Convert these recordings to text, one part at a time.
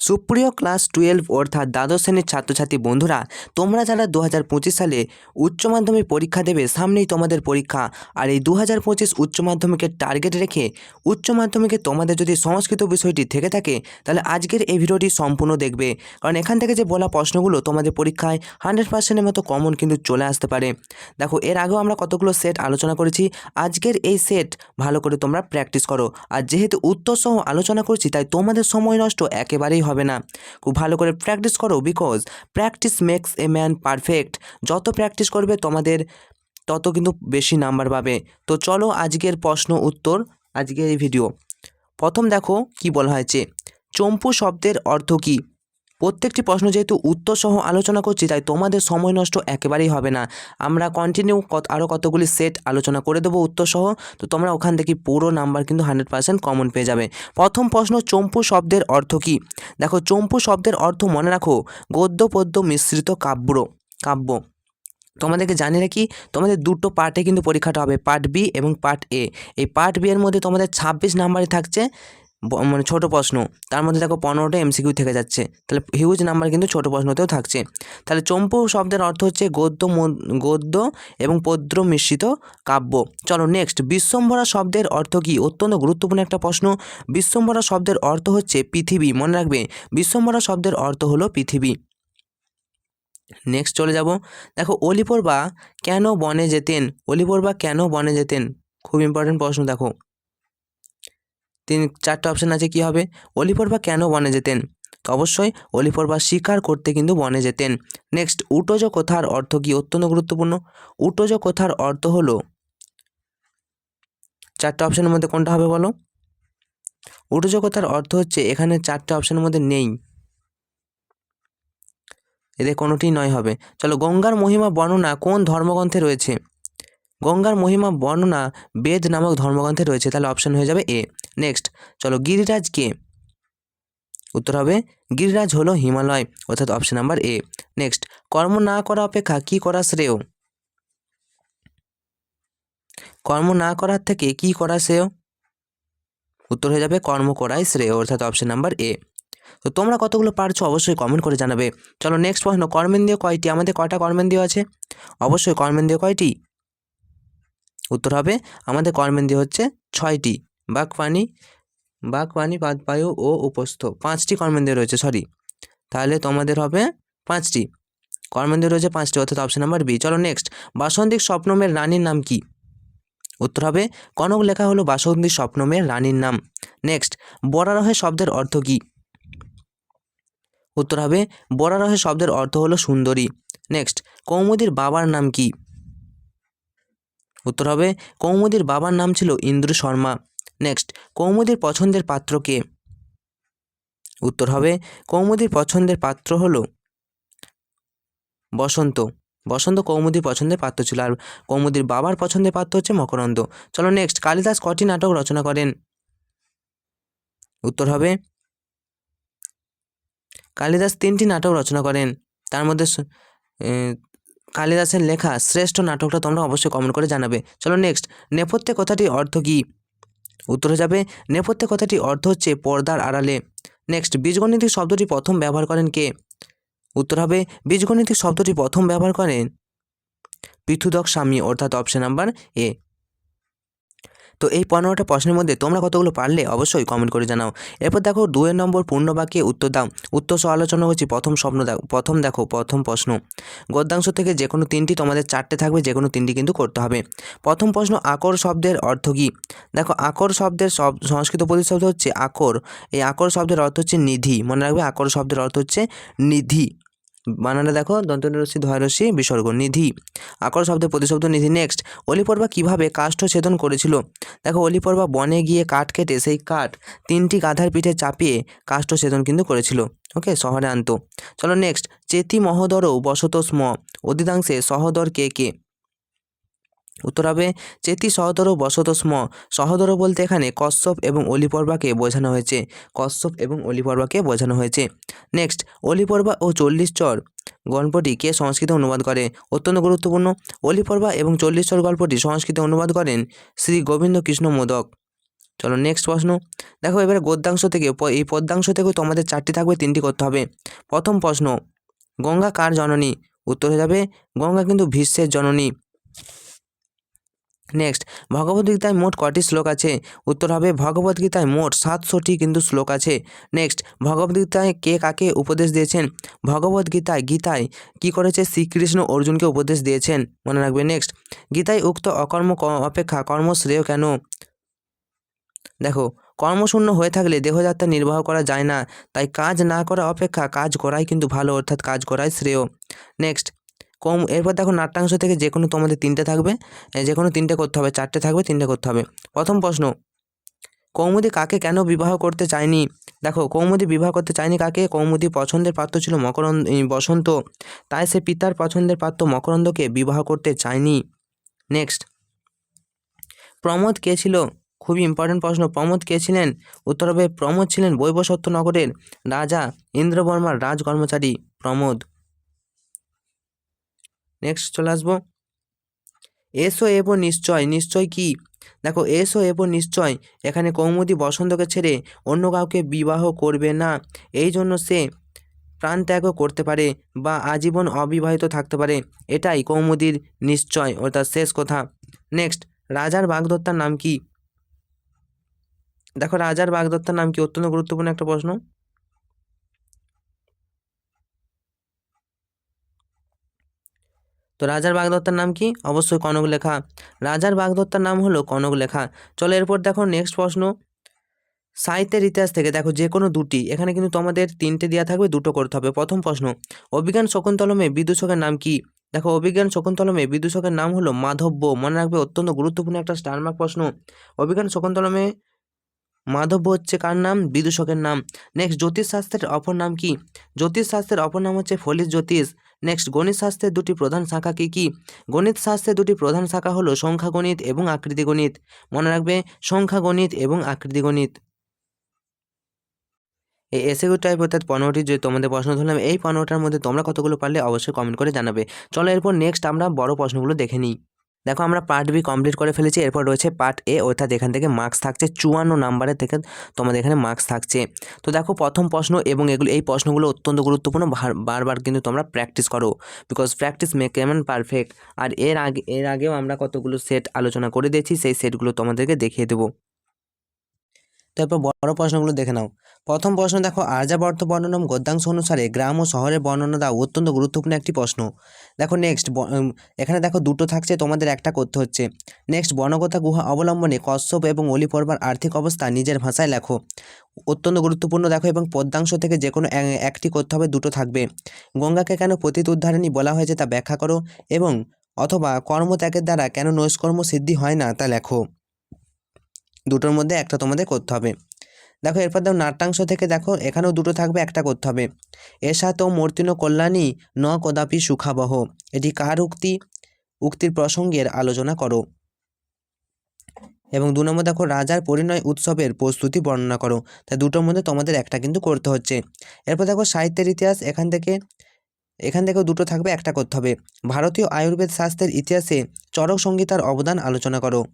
সুপ্রিয় class twelve অর্থাৎ দ্বাদশ শ্রেণির ছাত্রছাত্রী বন্ধুরা, তোমরা যারা দু হাজার পঁচিশ সালে উচ্চ মাধ্যমিক পরীক্ষা দেবে, সামনেই তোমাদের পরীক্ষা। আর এই দু হাজার পঁচিশ উচ্চ মাধ্যমিকের টার্গেট রেখে উচ্চ মাধ্যমিকে তোমাদের যদি সংস্কৃত বিষয়টি থেকে থাকে, তাহলে আজকের এই ভিডিওটি সম্পূর্ণ দেখবে। কারণ এখান থেকে যে বলা প্রশ্নগুলো তোমাদের পরীক্ষায় হান্ড্রেড পার্সেন্টের মতো কমন কিন্তু চলে আসতে পারে। দেখো, এর আগেও আমরা কতগুলো সেট আলোচনা করেছি। আজকের এই সেট ভালো করে তোমরা প্র্যাকটিস করো। আর যেহেতু উত্তর সহ আলোচনা করছি, তাই তোমাদের সময় নষ্ট একেবারেই হবে না। খুব ভালো করে প্র্যাকটিস করো because practice makes a man perfect যত প্র্যাকটিস করবে তোমাদের তত কিন্তু বেশি নাম্বার পাবে। তো চলো আজকের প্রশ্ন উত্তর, আজকের এই ভিডিও প্রথম দেখো কি বলা হয়েছে, চম্পু শব্দের অর্থ কী? প্রত্যেকটি প্রশ্ন যেহেতু উত্তর সহ আলোচনা করছি, তাই তোমাদের সময় নষ্ট একেবারেই হবে না। আমরা কন্টিনিউ কত আরও কতগুলি সেট আলোচনা করে দেবো উত্তর সহ তো তোমরা ওখান থেকে পুরো নাম্বার কিন্তু হান্ড্রেড পার্সেন্ট কমন পেয়ে যাবে। প্রথম প্রশ্ন, চম্পু শব্দের অর্থ কী? দেখো, চম্পু শব্দের অর্থ মনে রাখো, গদ্য, পদ্য, মিশ্রিত কাব্য কাব্য। তোমাদেরকে জানি রাখি, তোমাদের দুটো পার্টে কিন্তু পরীক্ষাটা হবে পার্ট বি এবং পার্ট এ এই পার্ট বি এর মধ্যে তোমাদের ছাব্বিশ নাম্বারে থাকছে মানে ছোট প্রশ্ন। তার মধ্যে দেখো পনেরোটা এমসিকিউ থেকে যাচ্ছে। তাহলে হিউজ নাম্বার কিন্তু ছোট প্রশ্নতেও থাকছে। তাহলে চম্পু শব্দের অর্থ হচ্ছে গদ্য গদ্য এবং পদ্য মিশ্রিত কাব্য। চলো নেক্সট বিশ্বম্ভরা শব্দের অর্থ কী? অত্যন্ত গুরুত্বপূর্ণ একটা প্রশ্ন। বিশ্বম্ভরা শব্দের অর্থ হচ্ছে পৃথিবী। মনে রাখবে, বিশ্বম্ভরা শব্দের অর্থ হলো পৃথিবী। নেক্সট চলে যাব। দেখো অলিপরবা কেন বনে যেতেন? অলিপরবা কেন বনে যেতেন? খুব ইম্পর্টেন্ট প্রশ্ন, দেখো। তিন, চারটে অপশান আছে, কি হবে? অলিপরবা কেন বনে যেতেন? অবশ্যই অলিপরবা শিকার করতে কিন্তু বনে যেতেন। নেক্সট উটোজ কথার অর্থ কি? অত্যন্ত গুরুত্বপূর্ণ। উটোজ কথার অর্থ হলো, চারটে অপশানের মধ্যে কোনটা হবে বলো? উটোজ কথার অর্থ হচ্ছে, এখানে চারটে অপশানের মধ্যে নেই। এদের কোনোটি নয় হবে। চলো, গঙ্গার মহিমা, বর্ণনা কোন ধর্মগ্রন্থে রয়েছে? গঙ্গার মহিমা, বর্ণনা বেদ নামক ধর্মগ্রন্থে রয়েছে। তাহলে অপশন হয়ে যাবে এ। নেক্সট চলো গিরিরাজ কে? উত্তর হবে, গিরিরাজ হলো হিমালয়, অর্থাৎ অপশন নাম্বার এ নেক্সট কর্ম না করা অপেক্ষা কি করা শ্রেয়? কর্ম না করার থেকে কি করা শ্রেয়? উত্তর হয়ে যাবে, কর্ম করাই শ্রেয়, অর্থাৎ অপশন নাম্বার এ তো তোমরা কতগুলো পারছ অবশ্যই কমেন্ট করে জানাবে। চলো নেক্সট প্রশ্ন কর্মেন্দ্রীয় কয়টি? আমাদের কয়টা কর্মেন্দ্রীয় আছে? অবশ্যই কর্মেন্দ্রীয় কয়টি? উত্তর হবে, আমাদের কর্মেন্দ্রীয় হচ্ছে ছয়টি। বাকপানি বাকপানি পাদপায়ু ও উপস্থ। পাঁচটি কর্মেন্দ্রীয় রয়েছে সরি তাহলে তোমাদের হবে পাঁচটি। কর্মেন্দ্রীয় রয়েছে পাঁচটি, অর্থাৎ অপশন নাম্বার বি চলো নেক্সট বাসন্তিক স্বপ্নমের রানীর নাম কি? উত্তর হবে, কনক লেখা হলো বাসন্তী স্বপ্নমের রানীর নাম। নেক্সট বরারহে শব্দের অর্থ কী? উত্তর হবে, বরারহে শব্দের অর্থ হলো সুন্দরী। নেক্সট কৌমুদীর বাবার নাম কি? উত্তর হবে, কৌমুদীর বাবার নাম ছিল ইন্দ্র শর্মা নেক্সট কৌমুদীর পছন্দের পাত্র কে? উত্তর হবে, কৌমুদীর পছন্দের পাত্র হলো বসন্ত। বসন্ত কৌমুদীর পছন্দের পাত্র ছিল আর কৌমুদীর বাবার পছন্দের পাত্র হচ্ছে মকরন্দ। চলো নেক্সট কালিদাস কটি নাটক রচনা করেন? উত্তর হবে, কালিদাস তিনটি নাটক রচনা করেন। তার মধ্যে কালিদাসের লেখা শ্রেষ্ঠ নাটকটা তোমরা অবশ্যই কমেন্ট করে জানাবে। চলো নেক্সট নেপথ্যে কথাটির অর্থ কী? উত্তর হয়ে যাবে, নেপথ্যে কথাটি অর্থ হচ্ছে পর্দার আড়ালে। নেক্সট বীজগণিতিক শব্দটি প্রথম ব্যবহার করেন কে? উত্তর হবে, বীজগণিতিক শব্দটি প্রথম ব্যবহার করেন পৃথুদক স্বামী, অর্থাৎ অপশন নাম্বার এ তো এই পনেরোটা প্রশ্নের মধ্যে তোমরা কতগুলো পারলে অবশ্যই কমেন্ট করে জানাও। এরপর দেখো, দুয়ের নম্বর পূর্ণ বাক্যে উত্তর দাও। উত্তর সহ আলোচনা করছি প্রথম স্বপ্ন দেখো প্রথম দেখো, প্রথম প্রশ্ন। গদ্যাংশ থেকে যে কোনো তিনটি তোমাদের চারটে থাকবে যে কোনো তিনটি কিন্তু করতে হবে। প্রথম প্রশ্ন, আকর শব্দের অর্থ কী? দেখো, আকর শব্দের সব সংস্কৃত প্রতিশব্দ হচ্ছে আকর। এই আকর শব্দের অর্থ হচ্ছে নিধি। মনে রাখবে, আকর শব্দের অর্থ হচ্ছে নিধি। বানানে দেখো দন্তরসি ধয়রসি বিসর্গ নিধি আকর শব্দে, প্রতিশব্দ, নিধি নেক্সট অলিপর্বা কীভাবে কাষ্ঠ ছেদন করেছিল? দেখো অলিপর্বা বনে গিয়ে কাঠ কেটে সেই কাঠ তিনটি গাধার পিঠে চাপিয়ে কাষ্ঠ ছেদন কিন্তু করেছিল। ওকে শহরে আনতো। চলো নেক্সট চেতি মহোদরও বসত স্ম অধিকাংশে সহদর কে কে? উত্তর হবে, চেতি সহদর বসত স্ম। সহদর বলতে এখানে কশ্যপ এবং অলিপর্বাকে বোঝানো হয়েছে। কশ্যপ এবং অলিপর্বাকে বোঝানো হয়েছে। নেক্সট অলিপর্বা ও চল্লিশ চর গল্পটি কে সংস্কৃতে অনুবাদ করে? অত্যন্ত গুরুত্বপূর্ণ। অলিপর্বা এবং চল্লিশ চর গল্পটি সংস্কৃতে অনুবাদ করেন শ্রী গোবিন্দ কৃষ্ণ মোদক। চলো নেক্সট প্রশ্ন। দেখো এবারে গদ্যাংশ থেকে এই পদ্যাংশ থেকেও তোমাদের চারটি থাকবে, তিনটি করতে হবে। প্রথম প্রশ্ন, গঙ্গা কার জননী? উত্তর হয়ে যাবে, গঙ্গা কিন্তু ভীষ্মের জননী। নেক্সট ভগবদ্গীতায় মোট কটি শ্লোক আছে? উত্তর হবে ভগবদ্গীতায় মোট সাতশোটি কিন্তু শ্লোক আছে। নেক্সট ভগবদ্গীতায় কে কাকে উপদেশ দিয়েছেন? ভগবদ্গীতায় গীতায় কি করেছে? শ্রীকৃষ্ণ অর্জুনকে উপদেশ দিয়েছেন। মনে রাখবে নেক্সট গীতায় উক্ত অকর্ম অপেক্ষা কর্ম শ্রেয় কেন? দেখো, কর্মশূন্য হয়ে থাকলে দেহযাত্রা নির্বাহ করা যায় না। তাই কাজ না করা অপেক্ষা কাজ করাই কিন্তু ভালো, অর্থাৎ কাজ করাই শ্রেয়। নেক্সট কম, এরপর দেখো নাট্যাংশ থেকে যে কোনো তোমাদের তিনটে থাকবে যে কোনো তিনটে করতে হবে, চারটে থাকবে, তিনটে করতে হবে। প্রথম প্রশ্ন, কৌমুদি কাকে কেন বিবাহ করতে চায়নি? দেখো, কৌমুদি বিবাহ করতে চায়নি কাকে? কৌমুদি পছন্দের পাত্র ছিল মকরন্দ বসন্ত। তাই সে পিতার পছন্দের পাত্র মকরন্দকে বিবাহ করতে চায়নি। নেক্সট প্রমোদ কে ছিল? খুবই ইম্পর্টেন্ট প্রশ্ন, প্রমোদ কে ছিলেন? উত্তর হবে, প্রমোদ ছিলেন বৈবসত্য নগরের রাজা ইন্দ্রবর্মার রাজ কর্মচারী প্রমোদ। নেক্সট চলে আসব। এসো এব নিশ্চয় নিশ্চয় কি? দেখো, এসো এব নিশ্চয়, এখানে কৌমুদি বসন্তকে ছেড়ে অন্য কাউকে বিবাহ করবে না। এই জন্য সে প্রাণ ত্যাগও করতে পারে বা আজীবন অবিবাহিত থাকতে পারে। এটাই কৌমুদির নিশ্চয় অর্থাৎ শেষ কথা। নেক্সট রাজার বাগদত্তার নাম কি? দেখো, রাজার বাগদত্তার নাম কি? অত্যন্ত গুরুত্বপূর্ণ একটা প্রশ্ন। তো রাজার বাগদত্তার নাম কি? অবশ্যই কনক লেখা। রাজার বাগদত্তার নাম হলো কনক লেখা। চলো এরপর দেখো নেক্সট প্রশ্ন। সাহিত্যের ইতিহাস থেকে দেখো যে কোনো দুটি। এখানে কিন্তু তোমাদের তিনটে দেওয়া থাকবে, দুটো করতে হবে। প্রথম প্রশ্ন, অভিজ্ঞান শকুন্তলমে বিদূষকের নাম কি? দেখো, অভিজ্ঞান শকুন্তলমে বিদূষকের নাম হলো মাধব্য। মনে রাখবে, অত্যন্ত গুরুত্বপূর্ণ একটা স্টারমার্ক প্রশ্ন। অভিজ্ঞান শকুন্তলমে মাধব্য হচ্ছে কার নাম? বিদূষকের নাম। নেক্সট জ্যোতিষশাস্ত্রের অপর নাম কি? জ্যোতিষশাস্ত্রের অপর নাম হচ্ছে ফলিত জ্যোতিষ। নেক্সট গণিত শাস্ত্রের দুটি প্রধান শাখা কি কি? গণিত শাস্ত্রের দুটি প্রধান শাখা হলো সংখ্যা গণিত এবং আকৃতি গণিত। মনে রাখবে সংখ্যাগণিত এবং আকৃতি গণিত। এই এসএকিউ টাইপ অর্থাৎ পনেরোটি যে তোমাদের প্রশ্ন ধরলাম এই পনেরোটার মধ্যে তোমরা কতগুলো পারলে অবশ্যই কমেন্ট করে জানাবে। চলো এরপর নেক্সট আমরা বড় প্রশ্নগুলো দেখে নিই। দেখো আমরা পার্ট বি কমপ্লিট করে ফেলেছি, এরপর রয়েছে পার্ট এ অর্থাৎ এখান থেকে মার্কস থাকছে চুয়ান্ন নাম্বারের থেকে তোমাদের এখানে মার্কস থাকছে। তো দেখো প্রথম প্রশ্ন এবং এগুলো, এই প্রশ্নগুলো অত্যন্ত গুরুত্বপূর্ণ, বার- বারবার কিন্তু তোমরা প্র্যাকটিস করো। Because practice make a man perfect আর এর আগে, এর আগেও আমরা কতগুলো সেট আলোচনা করে দিয়েছি, সেই সেটগুলো তোমাদেরকে দেখিয়ে দেবো। তারপর বড় প্রশ্নগুলো দেখে নাও। প্রথম প্রশ্ন, দেখো আর্যাবর্ত বর্ণনম গদ্যাংশ অনুসারে গ্রাম ও শহরের বর্ণনা দাও অত্যন্ত গুরুত্বপূর্ণ একটি প্রশ্ন। দেখো নেক্সট এখানে দেখো, দুটো থাকছে, তোমাদের একটা করতে হচ্ছে। নেক্সট বনগতা গুহা অবলম্বনে কশ্যপ এবং অলি পর্বার আর্থিক অবস্থা নিজের ভাষায় লেখো। অত্যন্ত গুরুত্বপূর্ণ, দেখো, এবং পদ্যাংশ থেকে যে কোনো একটি করতে হবে, দুটো থাকবে। গঙ্গাকে কেন পতিত উদ্ধারণী বলা হয়েছে তা ব্যাখ্যা করো এবং অথবা কর্মত্যাগের দ্বারা কেন নৈষ্কর্ম সিদ্ধি হয় না তা লেখো। দুটোর মধ্যে একটা তোমাদের করতে হবে। দেখো, এরপর দেখো, নাট্যাংশ থেকে দেখো, এখানেও দুটো থাকবে, একটা করতে হবে। এসা তো মূর্তিন কল্যাণী, ন কদাপি সুখাবহ। এটি কার উক্তি? উক্তির প্রসঙ্গের আলোচনা করো। এবং দু নম্বর দেখো, রাজার পরিণয় উৎসবের প্রস্তুতি বর্ণনা করো। তাই দুটোর মধ্যে তোমাদের একটা কিন্তু করতে হচ্ছে। এরপর দেখো, সাহিত্যের ইতিহাস, এখান থেকে, এখান থেকেও দুটো থাকবে, একটা করতে হবে। ভারতীয় আয়ুর্বেদ শাস্ত্রের ইতিহাসে চরক সংগীতার অবদান আলোচনা করো।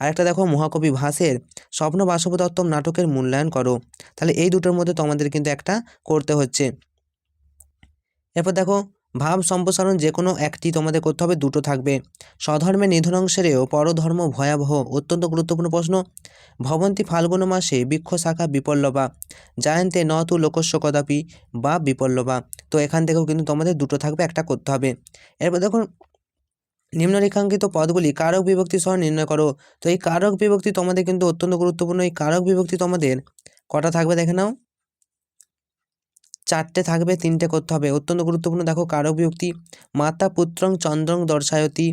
আরেকটা দেখো, মহাকবি ভাসের স্বপ্ন বাসবদত্তম নাটকের মূল্যায়ন করো। তাহলে এই দুটোর মধ্যে তোমাদের কিন্তু একটা করতে হচ্ছে। এরপর দেখো, ভাব সম্প্রসারণ যে কোনো একটি তোমাদের করতে হবে, দুটো থাকবে। স্বধর্মে নিধনংশেরও পরধর্ম ভয়াবহ, অত্যন্ত গুরুত্বপূর্ণ প্রশ্ন। ভবন্তি ফাল্গুন মাসে বৃক্ষ শাখা বিপল্লবা, জায়ন্তে ন তু লোকস্য কদাপি বা বিপল্লবা। তো এখান থেকেও কিন্তু তোমাদের দুটো থাকবে, একটা করতে হবে। এরপর দেখো নিম্নরেখাঙ্কিত পদগুলি কারক বিভক্তি সহ নির্ণয় করো। তো এই কারক বিভক্তি তোমাদের কিন্তু অত্যন্ত গুরুত্বপূর্ণ। এই কারক বিভক্তি তোমাদের কটা থাকবে দেখে নাও? চারটে থাকবে, তিনটে করতে হবে। অত্যন্ত গুরুত্বপূর্ণ। দেখো কারক বিভক্তি, মাতা, পুত্রং, চন্দ্রং, দর্শায়তি।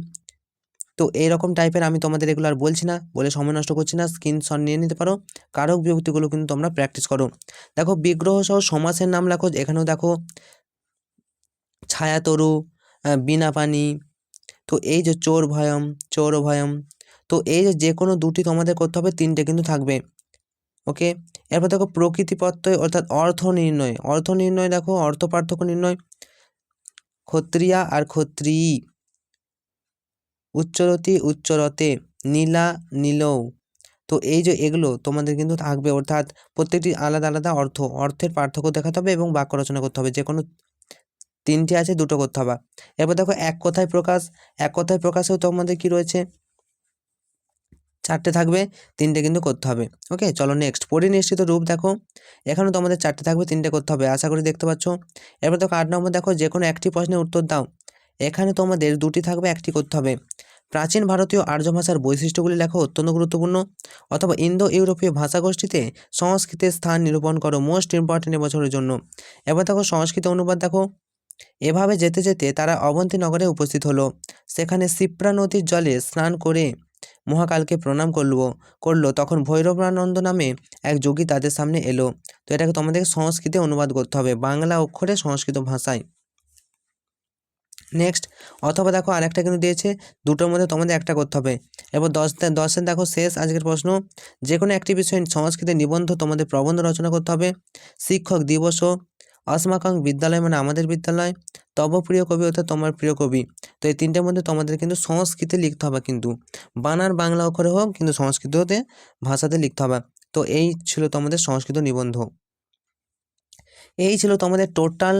তো এইরকম টাইপের আমি তোমাদের এগুলো আর বলছি না, বলে সময় নষ্ট করছি না। স্ক্রিনশট নিয়ে নিতে পারো। কারক বিভক্তিগুলো কিন্তু তোমরা প্র্যাকটিস করো। দেখো বিগ্রহ সহ সমাসের নাম লেখো এখানেও দেখো ছায়াতরু বিনা পানি তো এই যে চোর ভয়ম চোর ভয়ম, তো এই যে যে কোনো দুটি তোমাদের করতে হবে, তিনটে কিন্তু থাকবে। ওকে? এরপর দেখো প্রকৃতি প্রত্যয় অর্থাৎ অর্থ নির্ণয়। অর্থ নির্ণয় দেখো, অর্থ পার্থক্য নির্ণয়। ক্ষত্রিয়া আর ক্ষত্রিয়ী উচ্চরতি উচ্চরতে, নীলা নীলৌ। তো এই যে এগুলো তোমাদের কিন্তু থাকবে, অর্থাৎ প্রত্যেকটি আলাদা আলাদা অর্থ। অর্থের পার্থক্য দেখাতে হবে এবং বাক্য রচনা করতে হবে। যে কোনো তিনটি আছে, দুটো করতে হবে। এরপর দেখো এক কথায় প্রকাশ, এক কথায় প্রকাশেও তোমাদের কি রয়েছে? চারটে থাকবে, তিনটে কিন্তু করতে হবে। ওকে চলো নেক্সট পরিনিষ্ঠিত রূপ দেখো। এখানেও তোমাদের চারটে থাকবে, তিনটে করতে হবে, আশা করি দেখতে পাচ্ছ। এরপর দেখো আট নম্বর দেখো যে কোনো একটি প্রশ্নের উত্তর দাও। এখানে তোমাদের দুটি থাকবে, একটি করতে হবে। প্রাচীন ভারতীয় আর্য ভাষার বৈশিষ্ট্যগুলি লেখো, অত্যন্ত গুরুত্বপূর্ণ। অথবা ইন্দো ইউরোপীয় ভাষাগোষ্ঠীতে সংস্কৃতের স্থান নিরূপণ করো মোস্ট ইম্পর্টেন্ট এবছরের জন্য। এবার দেখো সংস্কৃত অনুবাদ দেখো। এভাবে যেতে যেতে তারা অবন্তী নগরে উপস্থিত হলো। সেখানে সিপ্রা নদীর জলে স্নান করে মহাকালকে প্রণাম করল করল। তখন ভৈরবানন্দ নামে এক যোগী তাদের সামনে এলো। তো এটাকে তোমাদেরকে সংস্কৃতে অনুবাদ করতে হবে, বাংলা অক্ষরে সংস্কৃত ভাষায়। নেক্সট অথবা দেখো আরেকটা কিন্তু দিয়েছে, দুটোর মধ্যে তোমাদের একটা করতে হবে। এরপর দশ দশের দেখো শেষ আজকের প্রশ্ন। যে কোনো একটি বিষয় সংস্কৃতে নিবন্ধ তোমাদের প্রবন্ধ রচনা করতে হবে। শিক্ষক দিবস অস্মাকং বিদ্যালয় মানে আমাদের বিদ্যালয়। তব প্রিয় কবি অর্থাৎ তোমার প্রিয় কবি। তো এই তিনটের মধ্যে তোমাদের কিন্তু সংস্কৃতে লিখতে হবে কিন্তু। বানার বাংলা অক্ষরে হোক কিন্তু সংস্কৃততে ভাষাতে লিখতে হবে। তো এই ছিল তোমাদের সংস্কৃত নিবন্ধ। এই ছিল তোমাদের টোটাল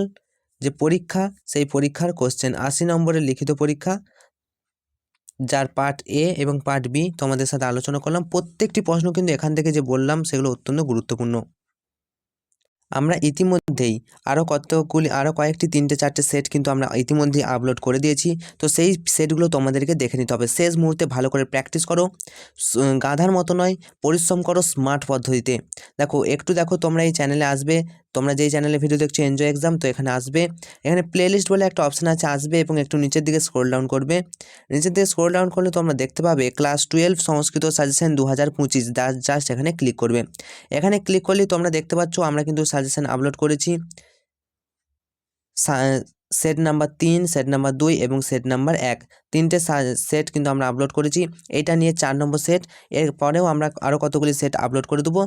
যে পরীক্ষা, সেই পরীক্ষার কোশ্চেন আশি নম্বরের লিখিত পরীক্ষা, যার পার্ট এ এবং পার্ট বি তোমাদের সাথে আলোচনা করলাম। প্রত্যেকটি প্রশ্ন কিন্তু এখান থেকে যে বললাম, সেগুলো অত্যন্ত গুরুত্বপূর্ণ। আমরা ইতিমধ্যেই আরও কতগুলি আরও কয়েকটি তিনটে, চারটে সেট কিন্তু আমরা ইতিমধ্যেই আপলোড করে দিয়েছি। তো সেই সেটগুলো তোমাদেরকে দেখে নিতে হবে। শেষ মুহূর্তে ভালো করে প্র্যাকটিস করো। গাধার মতো নয়, পরিশ্রম করো স্মার্ট পদ্ধতিতে। দেখো, একটু দেখো তোমরা এই চ্যানেলে আসবে। তোমরা যেই চ্যানেলে ভিডিও দেখছ এনজয় এক্সাম তো এখানে আসবে। এখানে প্লেলিস্ট বলে একটা অপশান আছে, আসবে এবং একটু নিচের দিকে স্ক্রোল ডাউন করবে। নিচের দিকে স্ক্রোল ডাউন করলে তোমরা দেখতে পাবে ক্লাস টুয়েলভ সংস্কৃত সাজেশন দু হাজার পঁচিশ জাস্ট এখানে ক্লিক করবে। এখানে ক্লিক করলেই তোমরা দেখতে পাচ্ছ, আমরা কিন্তু সাজেশন আপলোড করেছি। সেট নাম্বার তিন সেট নাম্বার দুই এবং সেট নাম্বার এক। তিনটে সেট কিন্তু আমরা আপলোড করেছি। এটা নিয়ে চার নম্বর সেট এরপরেও আমরা আরও কতগুলি সেট আপলোড করে দেবো?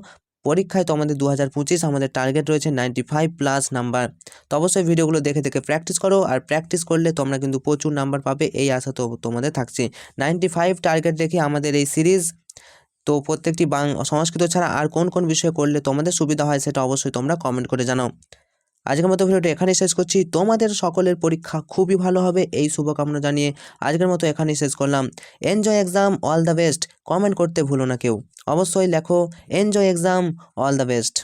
পরীক্ষায় তো আমাদের দু হাজার পঁচিশ আমাদের টার্গেট রয়েছে নাইনটি ফাইভ প্লাস নাম্বার তো অবশ্যই ভিডিওগুলো দেখে দেখে প্র্যাকটিস করো আর প্র্যাকটিস করলে তোমরা কিন্তু প্রচুর নাম্বার পাবে, এই আশা তো তোমাদের থাকছে। নাইনটি ফাইভ টার্গেট রেখে আমাদের এই সিরিজ তো প্রত্যেকটি বাং সংস্কৃত ছাড়া আর কোন কোন বিষয়ে করলে তোমাদের সুবিধা হয় সেটা অবশ্যই তোমরা কমেন্ট করে জানাও। আজকের মতো ভিডিওটি এখানেই শেষ করছি। তোমাদের সকলের পরীক্ষা খুবই ভালো হবে। এই শুভকামনা জানিয়ে আজকের মতো এখানেই শেষ করলাম। Enjoy exam all the best comment করতে ভুলো না কেউ। অবশ্যই লেখো enjoy exam all the best